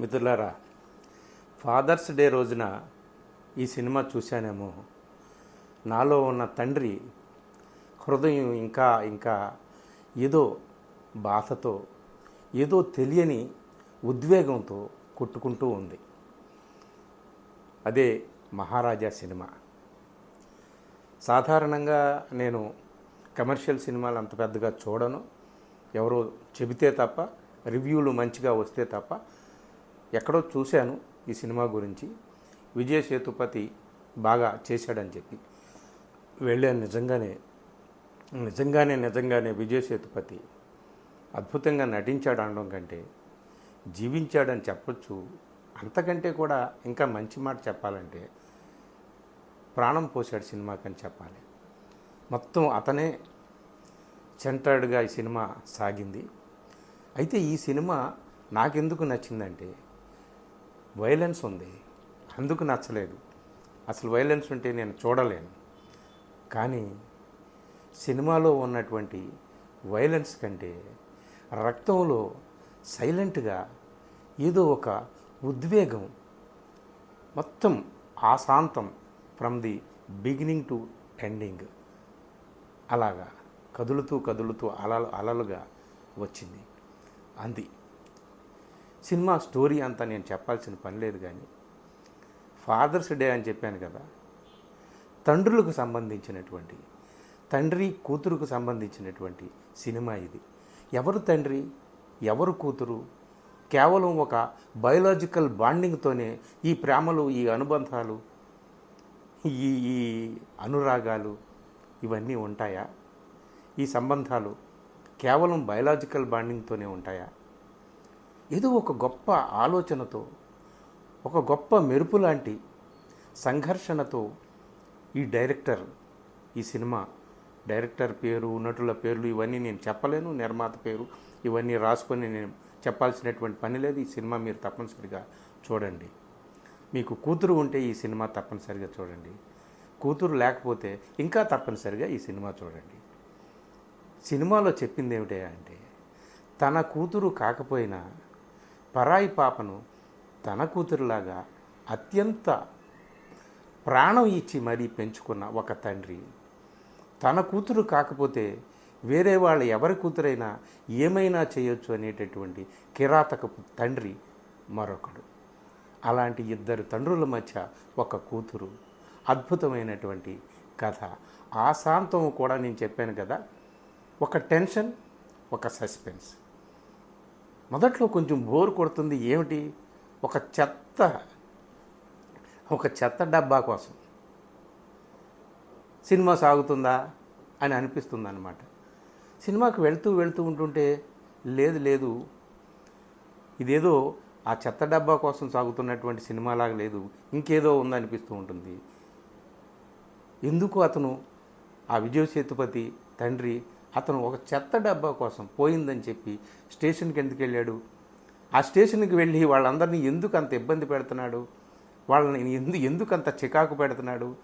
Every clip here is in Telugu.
మిత్రులారా ఫాదర్స్ డే రోజున ఈ సినిమా చూశానేమో. నాలో ఉన్న తండ్రి హృదయం ఇంకా ఇంకా ఏదో బాధతో ఏదో తెలియని ఉద్వేగంతో కొట్టుకుంటూ ఉంది. అదే మహారాజా సినిమా. సాధారణంగా నేను కమర్షియల్ సినిమాలు అంత పెద్దగా చూడను. ఎవరో చెబితే తప్ప రివ్యూలు మంచిగా వస్తే తప్ప ఎక్కడో చూశాను ఈ సినిమా గురించి. విజయ సేతుపతి బాగా చేశాడని చెప్పి. వెళ్ళాను నిజంగానే నిజంగానే నిజంగానే విజయ సేతుపతి అద్భుతంగా నటించాడు అనడం కంటే జీవించాడని చెప్పొచ్చు. అంతకంటే కూడా ఇంకా మంచి మాట చెప్పాలంటే ప్రాణం పోసాడు సినిమాకని చెప్పాలి. మొత్తం అతనే సెంటర్డ్గా ఈ సినిమా సాగింది. అయితే ఈ సినిమా నాకెందుకు నచ్చిందంటే వైలెన్స్ ఉంది. అందుకు నచ్చలేదు. అసలు వైలెన్స్ ఉంటే నేను చూడలేను. కానీ సినిమాలో ఉన్నటువంటి వైలెన్స్ కంటే రక్తంలో సైలెంట్గా ఏదో ఒక ఉద్వేగం మొత్తం ఆశాంతం from the beginning to ending అలాగా కదులుతూ కదులుతూ అలలు అలలుగా వచ్చింది. అంది. సినిమా స్టోరీ అంతా నేను చెప్పాల్సిన పని లేదు కానీ ఫాదర్స్ డే అని చెప్పాను కదా తండ్రులకు సంబంధించినటువంటి తండ్రి కూతురుకు సంబంధించినటువంటి సినిమా ఇది. ఎవరు తండ్రి? ఎవరు కూతురు? కేవలం ఒక బయోలాజికల్ బాండింగ్తోనే ఈ ప్రేమలు ఈ అనుబంధాలు ఈ ఈ అనురాగాలు ఇవన్నీ ఉంటాయా? ఈ సంబంధాలు కేవలం బయలాజికల్ బాండింగ్తోనే ఉంటాయా? ఏదో ఒక గొప్ప ఆలోచనతో ఒక గొప్ప మెరుపు లాంటి సంఘర్షణతో ఈ డైరెక్టర్ ఈ సినిమా డైరెక్టర్ పేరు నటుల పేర్లు ఇవన్నీ నేను చెప్పలేను నిర్మాత పేరు ఇవన్నీ రాసుకొని నేను చెప్పాల్సినటువంటి పని లేదు. ఈ సినిమా మీరు తప్పనిసరిగా చూడండి. మీకు కూతురు ఉంటే ఈ సినిమా తప్పనిసరిగా చూడండి. కూతురు లేకపోతే ఇంకా తప్పనిసరిగా ఈ సినిమా చూడండి. సినిమాలో చెప్పింది ఏమిటి అంటే తన కూతురు కాకపోయినా పరాయి పాపను తన కూతురులాగా అత్యంత ప్రాణం ఇచ్చి మరీ పెంచుకున్న ఒక తండ్రి. తన కూతురు కాకపోతే వేరే వాళ్ళ ఎవరి కూతురైనా ఏమైనా చేయొచ్చు అనేటటువంటి కిరాతకపు తండ్రి మరొకడు. అలాంటి ఇద్దరు తండ్రుల మధ్య ఒక కూతురు. అద్భుతమైనటువంటి కథ. ఆ శాంతం కూడా నేను చెప్పాను కదా. ఒక టెన్షన్ ఒక సస్పెన్స్. మొదట్లో కొంచెం బోర్ కొడుతుంది. ఏమిటి? ఒక చెత్త ఒక చెత్త డబ్బా కోసం. సినిమా సాగుతుందా అని అనిపిస్తుంది అనమాట సినిమాకి వెళ్తూ వెళ్తూ ఉంటుంటే లేదు లేదు ఇదేదో ఆ చెత్త డబ్బా కోసం సాగుతున్నటువంటి సినిమాలాగా లేదు ఇంకేదో ఉందనిపిస్తూ ఉంటుంది. ఎందుకు అతను ఆ విజయ సేతుపతి తండ్రి అతను ఒక చెత్త డబ్బా కోసం పోయిందని చెప్పి స్టేషన్కి ఎందుకు వెళ్ళాడు? ఆ స్టేషన్కి వెళ్ళి వాళ్ళందరినీ ఎందుకు అంత ఇబ్బంది పెడుతున్నాడు? వాళ్ళని ఎందు ఎందుకు అంత చికాకు పెడుతున్నాడు?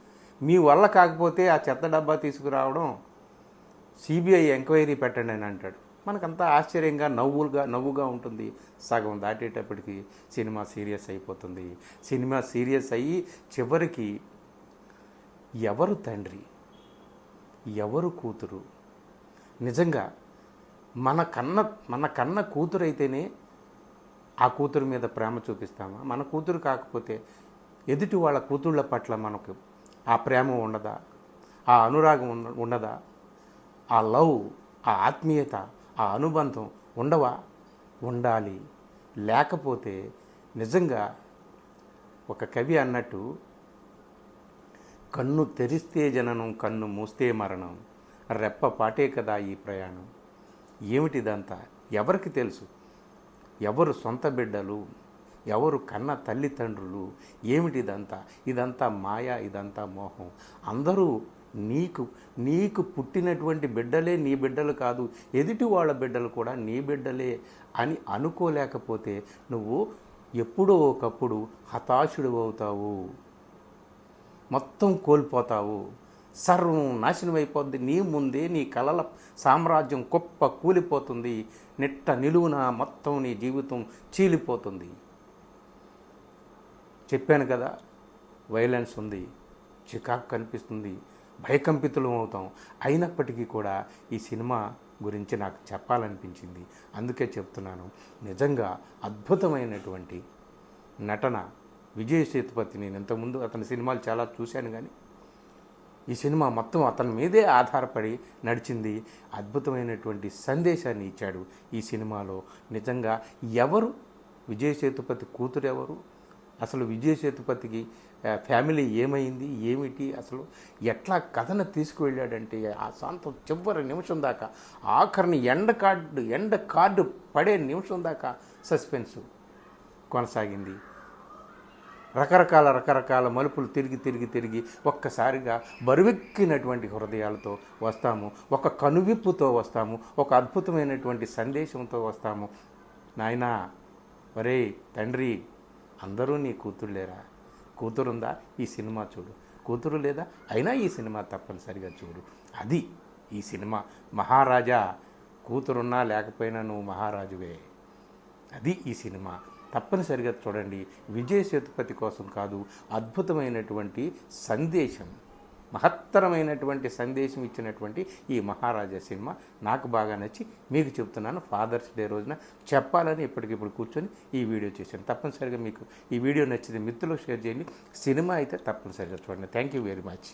మీ వల్ల కాకపోతే ఆ చెత్త డబ్బా తీసుకురావడం సిబిఐ ఎంక్వైరీ పెట్టండి అని అంటాడు. మనకంతా ఆశ్చర్యంగా నవ్వులుగా నవ్వుగా ఉంటుంది. సగం దాటేటప్పటికి సినిమా సీరియస్ అయిపోతుంది. సినిమా సీరియస్ అయ్యి చివరికి ఎవరు తండ్రి? ఎవరు కూతురు? నిజంగా మన కన్న మన కన్న కూతురు అయితేనే ఆ కూతురు మీద ప్రేమ చూపిస్తామా? మన కూతురు కాకపోతే ఎదుటి వాళ్ళ కూతుళ్ళ పట్ల మనకు ఆ ప్రేమ ఉండదా? ఆ అనురాగం ఉండదా? ఆ లవ్ ఆ ఆత్మీయత ఆ అనుబంధం ఉండవా? ఉండాలి. లేకపోతే నిజంగా ఒక కవి అన్నట్టు కన్ను తెరిస్తే జననం కన్ను మూస్తే మరణం. రెప్ప పాటే కదా ఈ ప్రయాణం? ఏమిటిదంతా ఎవరికి తెలుసు? ఎవరు సొంత బిడ్డలు? ఎవరు కన్న తల్లిదండ్రులు? ఏమిటిదంతా ఇదంతా మాయా ఇదంతా మోహం. అందరూ నీకు నీకు పుట్టినటువంటి బిడ్డలే నీ బిడ్డలు కాదు. ఎదుటి వాళ్ళ బిడ్డలు కూడా నీ బిడ్డలే అని అనుకోలేకపోతే నువ్వు ఎప్పుడో ఒకప్పుడు హతాశుడు అవుతావు. మొత్తం కోల్పోతావు. సర్వం నాశనం అయిపోద్ది నీ ముందే నీ కలల సామ్రాజ్యం కుప్ప కూలిపోతుంది. నిట్ట నిలువున మొత్తం నీ జీవితం చీలిపోతుంది. చెప్పాను కదా వైలెన్స్ ఉంది చికాకు కనిపిస్తుంది భయకంపితులం అవుతాం. అయినప్పటికీ కూడా ఈ సినిమా గురించి నాకు చెప్పాలనిపించింది. అందుకే చెప్తున్నాను. నిజంగా అద్భుతమైనటువంటి నటన విజయ్ సేతుపతి నేను ఇంతకుముందు అతని సినిమాలు చాలా చూశాను కానీ ఈ సినిమా మొత్తం అతని మీదే ఆధారపడి నడిచింది. అద్భుతమైనటువంటి సందేశాన్ని ఇచ్చాడు ఈ సినిమాలో. నిజంగా ఎవరు? విజయ సేతుపతి కూతురు ఎవరు? అసలు విజయ సేతుపతికి ఫ్యామిలీ ఏమైంది? ఏమిటి అసలు? ఎట్లా కథను తీసుకువెళ్ళాడంటే ఆ సాంతం చివరి నిమిషం దాకా ఆఖరిని ఎండ కార్డు ఎండ కార్డు పడే నిమిషం దాకా సస్పెన్సు కొనసాగింది. రకరకాల రకరకాల మలుపులు తిరిగి తిరిగి తిరిగి ఒక్కసారిగా బరువెక్కినటువంటి హృదయాలతో వస్తాము. ఒక కనువిప్పుతో వస్తాము. ఒక అద్భుతమైనటువంటి సందేశంతో వస్తాము. నాయనా ఒరే తండ్రి అందరూ నీ కూతుళ్ళేరా. కూతురుందా? ఈ సినిమా చూడు. కూతురు లేదా? అయినా ఈ సినిమా తప్పనిసరిగా చూడు. అది ఈ సినిమా. మహారాజా కూతురున్నా లేకపోయినా నువ్వు మహారాజువే. అది ఈ సినిమా. తప్పనిసరిగా చూడండి. విజయ్ సేతుపతి కోసం కాదు అద్భుతమైనటువంటి సందేశం మహత్తరమైనటువంటి సందేశం ఇచ్చినటువంటి ఈ మహారాజా సినిమా నాకు బాగా నచ్చి మీకు చెప్తున్నాను. ఫాదర్స్ డే రోజున చెప్పాలని ఇప్పటికిప్పుడు కూర్చొని ఈ వీడియో చేశాను. తప్పనిసరిగా మీకు ఈ వీడియో నచ్చితే మిత్రులకు షేర్ చేయండి. సినిమా అయితే తప్పనిసరిగా చూడండి. Thank you very much